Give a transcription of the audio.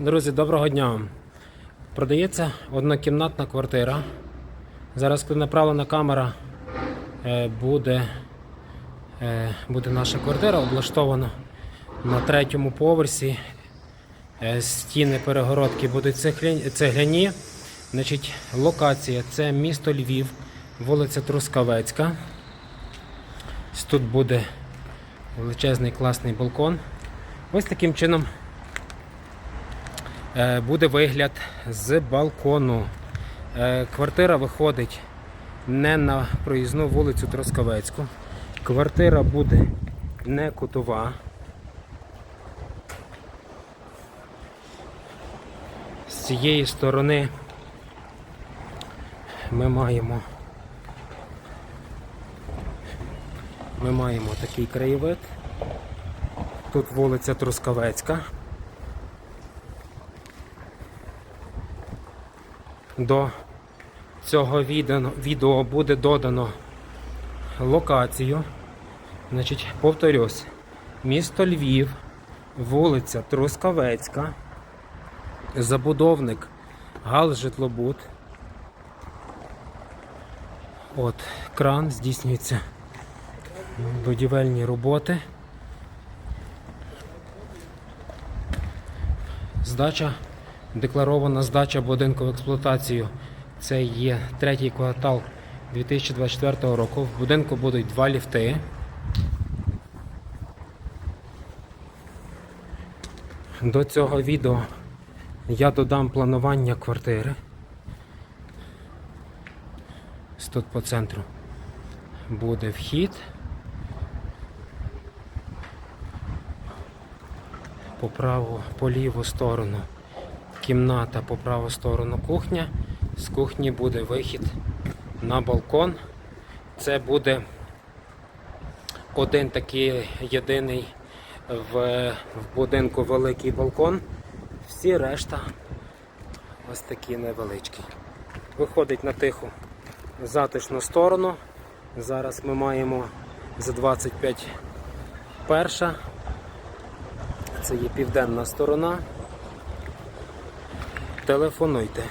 Друзі, доброго дня. Продається однокімнатна квартира. Зараз, коли направлена камера, е, буде, е, буде наша квартира облаштована на третьому поверсі. Е, Стіни перегородки будуть цегляні. Значить, локація це місто Львів, вулиця Трускавецька. Тут буде величезний класний балкон. Ось таким чином буде вигляд з балкону. Е, Квартира виходить не на проїзну вулицю Трускавецьку. Квартира буде не кутова. З цієї сторони ми маємо ми маємо такий краєвид. Тут вулиця Трускавецька. До цього відео, буде додано локацію. Значить, повторюсь, місто Львів, вулиця Трускавецька, забудовник Гал Житлобуд. От, кран здійснюється будівельні роботи. Здача, декларована здача будинку в експлуатацію. Це є третій квартал 2024 року. В будинку будуть два ліфти. До цього відео я додам планування квартири. Тут по центру буде вхід. По праву, по ліву сторону кімната, по праву сторону кухня. З кухні буде вихід на балкон. Це буде один такий єдиний в, в будинку великий балкон. Всі решта ось такі невеличкі. Виходить на тиху затишну сторону. Зараз ми маємо за 25 перша. Це є південна сторона. Телефонуйте.